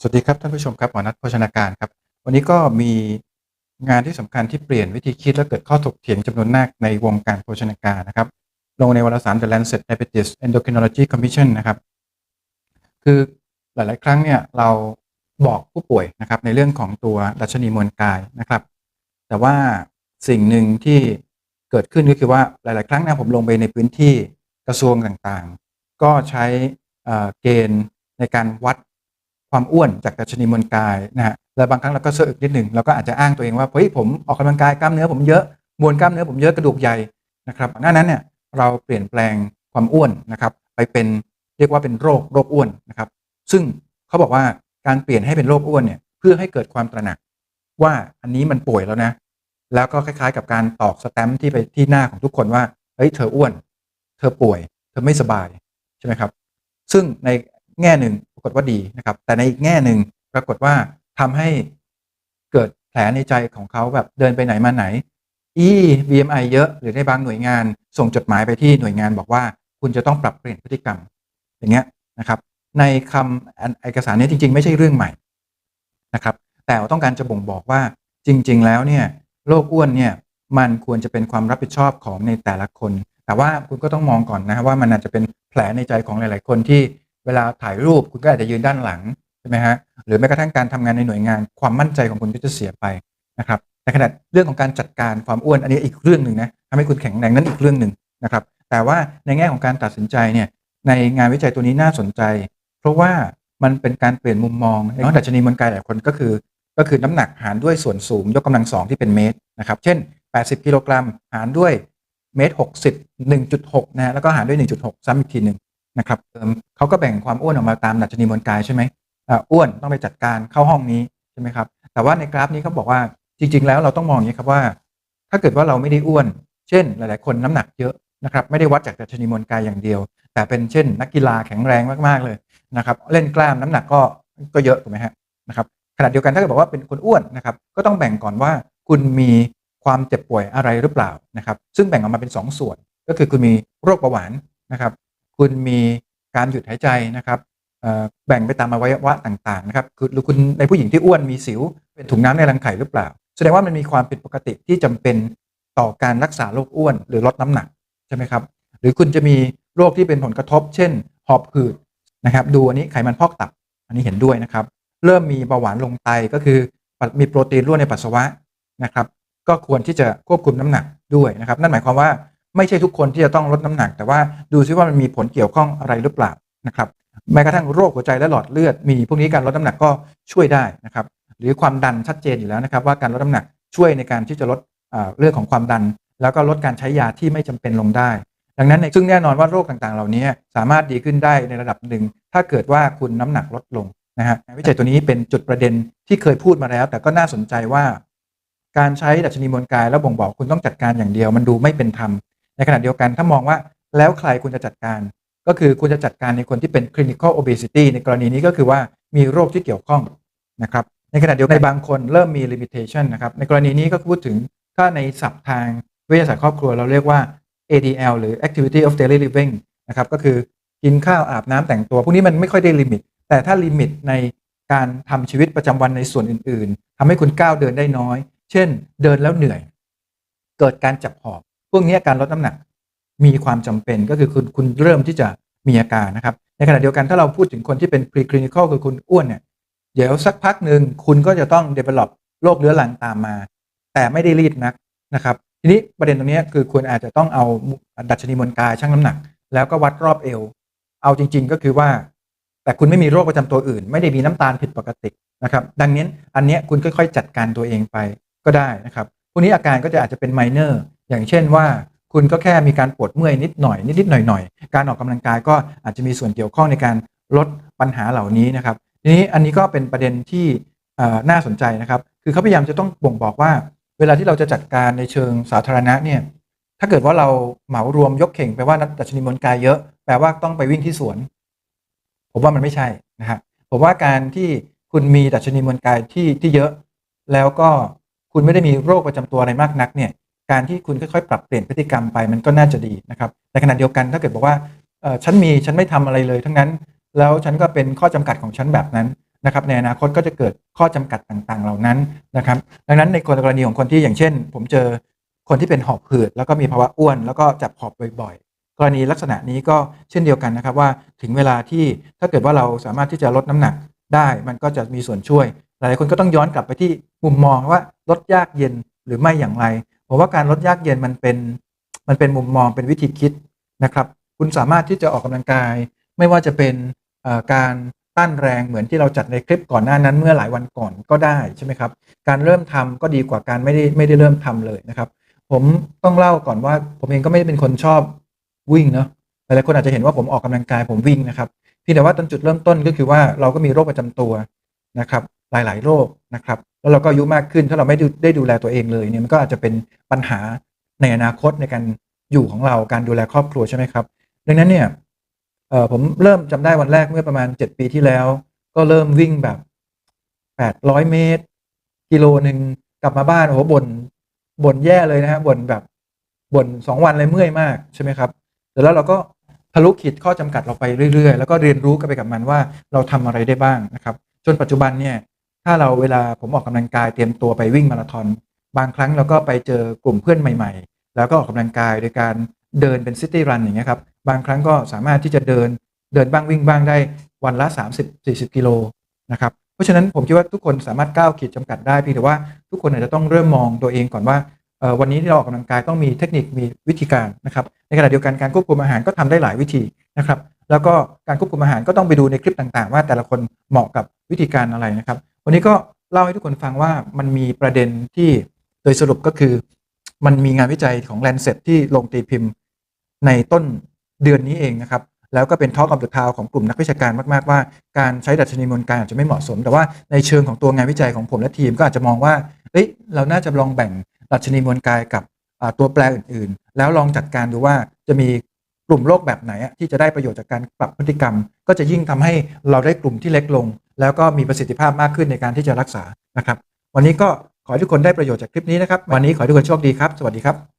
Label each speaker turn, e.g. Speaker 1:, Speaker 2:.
Speaker 1: สวัสดีครับท่านผู้ชมครับหมอนัทโภชนาการครับ วันนี้ก็มีงานที่สำคัญที่เปลี่ยนวิธีคิดและเกิดข้อถกเถียงจำนวนมากในวงการโภชนาการนะครับ ลงในวารสาร The Lancet Diabetes Endocrinology Commission นะครับ คือหลาย ๆ ครั้งเนี่ยเราบอกผู้ป่วยนะครับในเรื่องของตัวดัชนีมวลกายนะครับ แต่ว่าสิ่งหนึ่งที่เกิดขึ้นก็คือว่าหลาย ๆ ครั้งนะผมลงไปในพื้นที่กระทรวงต่าง ๆ ก็ใช้เกณฑ์ในการวัด ความอ้วนจากดัชนีมวลกายนะฮะและบางครั้งเราก็เซอร์อึกนิดหนึ่งเราก็อาจจะอ้างตัวเองว่าเฮ้ยผมออกกำลังกายกล้ามเนื้อผมเยอะมวลกล้ามเนื้อผมเยอะกระดูกใหญ่นะครับหน้านั้นเนี่ยเราเปลี่ยนแปลงความอ้วนนะครับ ไปเป็นเรียกว่าเป็นโรคโรคอ้วนนะครับ ซึ่งเขาบอกว่าการเปลี่ยนให้เป็นโรคอ้วนเนี่ยเพื่อให้เกิดความตระหนัก ว่าอันนี้มันป่วยแล้วนะ แล้วก็คล้ายๆ กับการตอกสแตมป์ที่ไปที่หน้าของทุกคนว่าเฮ้ยเธออ้วน เธอป่วย เธอไม่สบายใช่ไหมครับ ซึ่งในแง่หนึ่ง ปรากฏว่าดีนะครับ แต่ในอีกแง่หนึ่งปรากฏว่าทำให้เกิดแผลในใจของเขาแบบเดินไปไหนมาไหนอี BMI เยอะหรือในบางหน่วยงาน ส่งจดหมายไปที่หน่วยงานบอกว่า คุณจะต้องปรับเปลี่ยนพฤติกรรม อย่างเงี้ยนะครับในคำเอกสารนี้จริง ๆ ไม่ใช่เรื่องใหม่นะครับ แต่ต้องการจะบ่งบอกว่าจริง ๆ แล้วเนี่ยโรคอ้วนเนี่ยมันควรจะเป็นความรับผิดชอบของในแต่ละคน แต่ว่าคุณก็ต้องมองก่อนนะว่ามันอาจจะเป็นแผลในใจของหลาย ๆ คนที่ เวลาถ่ายรูปคุณก็อาจจะยืนด้านหลังใช่ไหมฮะหรือแม้กระทั่งการทำงานในหน่วยงานความมั่นใจของคุณก็จะเสียไปนะครับในขณะเรื่องของการจัดการความอ้วนอันนี้อีกเรื่องหนึ่งนะทำให้คุณแข็งแรงนั้นอีกเรื่องหนึ่งนะครับแต่ว่าในแง่ของการตัดสินใจเนี่ยในงานวิจัยตัวนี้น่าสนใจ เพราะว่ามันเป็นการเปลี่ยนมุมมองในดัชนีมวลกายหลายคนก็คือ ก็คือน้ำหนักหารด้วยส่วนสูงยกกำลังสองที่เป็นเมตรนะครับเช่น 80 กิโลกรัมหารด้วยเมตร60 1.6นะฮะแล้วก็หารด้วย 1.6 ซ้ำอีกทีหนึ่ง นะครับเขาก็แบ่งความอ้วนออกมาตามดัชนีมวลกายใช่ไหมอ้วนต้องไปจัดการเข้าห้องนี้ใช่ไหมครับ แต่ว่าในกราฟนี้เขาบอกว่าจริง ๆ แล้วเราต้องมองอย่างนี้ครับว่า ถ้าเกิดว่าเราไม่ได้อ้วน เช่น หลาย ๆ คนน้ำหนักเยอะนะครับไม่ได้วัดจากดัชนีมวลกายอย่างเดียว แต่เป็นเช่น นักกีฬาแข็งแรงมากๆเลยนะครับเล่นกล้ามน้ำหนักก็ก็เยอะถูกไหมฮะนะครับขณะเดียวกันถ้าเกิดบอกว่าเป็นคนอ้วนนะครับก็ต้องแบ่งก่อนว่าคุณมีความเจ็บป่วยอะไรหรือเปล่านะครับซึ่งแบ่งออกมาเป็น 2ส่วน ก็คือคุณมีโรคเบาหวานนะครับ คุณมีการหยุดหายใจนะครับแบ่งไปตามอวัยวะต่างๆนะครับคือหรือคุณในผู้หญิงที่อ้วนมีสิว เป็นถุงน้ำในรังไข่หรือเปล่า แสดงว่ามันมีความผิดปกติที่จำเป็นต่อการรักษาโรคอ้วน หรือลดน้ำหนักใช่ไหมครับ หรือคุณจะมีโรคที่เป็นผลกระทบ เช่น หอบหืดนะครับ ดูอันนี้ไขมันพอกตับ อันนี้เห็นด้วยนะครับ เริ่มมีเบาหวานลงไตก็คือมีโปรตีนรั่วในปัสสาวะนะครับ ก็ควรที่จะควบคุมน้ำหนักด้วยนะครับ นั่นหมายความว่า ไม่ใช่ทุกคนที่จะต้องลดน้ำหนัก แต่ว่าดูซิว่ามันมีผลเกี่ยวข้องอะไรหรือเปล่านะครับแม้กระทั่งโรคหัวใจและหลอดเลือดมีพวกนี้การลดน้ำหนักก็ช่วยได้นะครับหรือความดันชัดเจนอยู่แล้วนะครับ ว่าการลดน้ำหนักช่วยในการที่จะลดเรื่องของความดัน แล้วก็ลดการใช้ยาที่ไม่จำเป็นลงได้ ดังนั้นซึ่งแน่นอนว่าโรคต่างๆ เหล่านี้สามารถดีขึ้นได้ในระดับหนึ่ง ถ้าเกิดว่าคุณน้ำหนักลดลงนะฮะวิจัยตัวนี้เป็นจุดประเด็นที่เคยพูดมาแล้ว แต่ก็น่าสนใจว่า การใช้ดัชนีมวลกายแล้วบ่งบอกคุณต้องจัดการอย่างเดียว มันดูไม่เป็นธรรม ในขณะเดียวกันถ้ามองว่าแล้วใครคุณจะจัดการ ก็คือคุณจะจัดการในคนที่เป็น clinical obesity ในกรณีนี้ก็คือว่ามีโรคที่เกี่ยวข้องนะครับในขณะเดียวกันในบางคนเริ่มมี limitation นะครับในกรณีนี้ก็พูดถึงถ้าในศัพท์ทางวิทยาศาสตร์ครอบครัวเราเรียกว่า ADL หรือ activity of daily living นะครับก็คือกินข้าวอาบน้ำแต่งตัว พวกนี้มันไม่ค่อยได้ลิมิต แต่ถ้าลิมิตในการทำชีวิตประจำวันในส่วนอื่น ๆทำให้คุณก้าวเดินได้น้อย เช่น เดินแล้วเหนื่อย เกิดการจับหอบ พวกนี้การลดน้ำหนักมีความจำเป็นก็คือคุณคุณเริ่มที่จะมีอาการนะครับ ในขณะเดียวกันถ้าเราพูดถึงคนที่เป็น preclinical คือคุณอ้วนเนี่ยเดี๋ยวสักพักหนึ่งคุณก็จะต้อง develop โรคเรื้อรังตามมา แต่ไม่ได้รีบนักนะครับ ทีนี้ประเด็นตรงนี้คือคุณอาจจะต้องเอาดัชนีมวลกายชั่งน้ำหนัก แล้วก็วัดรอบเอว เอาจริง ๆ ก็คือว่า แต่คุณไม่มีโรคประจำตัวอื่น ไม่ได้มีน้ำตาลผิดปกตินะครับ ดังนั้นอันเนี้ยคุณค่อยๆ จัดการตัวเองไปก็ได้นะครับพวกนี้อาการก็จะอาจจะเป็นไมเน อย่างเช่นว่าคุณก็แค่มีการปวดเมื่อยนิดหน่อยนิดๆหน่อยๆ การออกกำลังกายก็อาจจะมีส่วนเกี่ยวข้องในการลดปัญหาเหล่านี้นะครับทีนี้อันนี้ก็เป็นประเด็นที่น่าสนใจนะครับ คือเขาพยายามจะต้องบ่งบอกว่า เวลาที่เราจะจัดการในเชิงสาธารณะเนี่ยถ้าเกิดว่าเราเหมารวมยกเข่งแปลว่าดัชนีมวลกายเยอะแปลว่าต้องไปวิ่งที่สวน ผมว่ามันไม่ใช่นะฮะผมว่าการที่คุณมีดัชนีมวลกายที่ที่เยอะ แล้วก็คุณไม่ได้มีโรคประจำตัวอะไรมากนักเนี่ย การที่คุณค่อยๆ ปรับเปลี่ยนพฤติกรรมไปมันก็น่าจะดีนะครับในขณะเดียวกันถ้าเกิดบอกว่าฉันมีฉันไม่ทำอะไรเลยทั้งนั้น แล้วฉันก็เป็นข้อจำกัดของฉันแบบนั้นนะครับในอนาคตก็จะเกิดข้อจำกัดต่างๆ เหล่านั้นนะครับ ดังนั้นในกรณีของคนที่อย่างเช่น ผมเจอคนที่เป็นหอบหืดแล้วก็มีภาวะอ้วน แล้วก็จับหอบบ่อยๆ กรณีลักษณะนี้ก็เช่นเดียวกันนะครับว่าถึงเวลาที่ถ้าเกิดว่าเราสามารถที่จะลดน้ำหนักได้ มันก็จะมีส่วนช่วย หลายคนก็ต้องย้อนกลับไปที่มุมมองว่าลดยากเย็นหรือไม่อย่างไร ผมว่าการลดยากเย็นมันเป็นมันเป็นมุมมองเป็นวิธีคิดนะครับ คุณสามารถที่จะออกกำลังกาย ไม่ว่าจะเป็นการต้านแรงเหมือนที่เราจัดในคลิปก่อนหน้านั้นเมื่อหลายวันก่อนก็ได้ใช่ไหมครับ การเริ่มทำก็ดีกว่าการไม่ได้ไม่ได้เริ่มทำเลยนะครับ ผมต้องเล่าก่อนว่าผมเองก็ไม่ได้เป็นคนชอบวิ่งเนาะหลายคนอาจจะเห็นว่าผมออกกำลังกายผมวิ่งนะครับพียงแต่ว่าตอนจุดเริ่มต้นก็คือว่าเราก็มีโรคประจำตัวนะครับ หลาย ๆ โรคนะครับ แล้วเราก็อายุมากขึ้นถ้าเราไม่ได้ดูแลตัวเองเลยเนี่ยมันก็อาจจะเป็นปัญหาในอนาคตในการอยู่ของเราการดูแลครอบครัวใช่ไหมครับ ดังนั้นเนี่ยเออผมเริ่มจำได้วันแรกเมื่อประมาณ 7 ปีที่แล้ว ก็เริ่มวิ่งแบบ 800 เมตร กิโลหนึ่งกลับมาบ้านโอ้โหบ่นบ่นแย่เลยนะฮะบ่นแบบบ่นสองวันเลยเมื่อยมากใช่ไหมครับแต่แล้วเราก็ทะลุขีดข้อจำกัดเราไปเรื่อยๆ แล้วก็เรียนรู้กันไปกับมันว่าเราทำอะไรได้บ้างนะครับ จนปัจจุบันเนี่ย ถ้าเราเวลาผมออกกำลังกายเตรียมตัวไปวิ่งมาราธอนบางครั้งเราก็ไปเจอกลุ่มเพื่อนใหม่ๆ แล้วก็ออกกำลังกายโดยการเดินเป็นซิตี้รันอย่างเงี้ยครับบางครั้งก็สามารถที่จะเดินเดินบ้างวิ่งบ้างได้วันละ 30-40 กิโลนะครับเพราะฉะนั้นผมคิดว่าทุกคนสามารถก้าวขีดจำกัดได้เพียงแต่ว่าทุกคนอาจจะต้องเริ่มมองตัวเองก่อนว่าวันนี้ที่เราออกกำลังกายต้องมีเทคนิคมีวิธีการนะครับในขณะเดียวกันการควบคุมอาหารก็ทำได้หลายวิธีนะครับแล้วก็การควบคุมอาหารก็ต้องไปดูในคลิปต่างๆ ว่าแต่ละคนเหมาะกับวิธีการอะไรนะครับ วันนี้ก็เล่าให้ทุกคนฟังว่ามันมีประเด็นที่โดยสรุปก็คือ มันมีงานวิจัยของ Lancet ที่ลงตีพิมพ์ในต้นเดือนนี้เองนะครับ แล้วก็เป็น Talk of the Town ของกลุ่มนักวิชาการมาก ๆ ว่าการใช้ดัชนีมวลกายอาจจะไม่เหมาะสม แต่ว่าในเชิงของตัวงานวิจัยของผมและทีมก็อาจจะมองว่าเอ้ยเราน่าจะลองแบ่งดัชนีมวลกายกับตัวแปรอื่น ๆ แล้วลองจัดการดูว่าจะมีกลุ่มโรคแบบไหนที่จะได้ประโยชน์จากการปรับพฤติกรรม ก็จะยิ่งทำให้เราได้กลุ่มที่เล็กลง แล้วก็มีประสิทธิภาพมากขึ้นในการที่จะรักษานะครับ วันนี้ก็ขอให้ทุกคนได้ประโยชน์จากคลิปนี้นะครับ วันนี้ขอให้ทุกคนโชคดีครับ สวัสดีครับ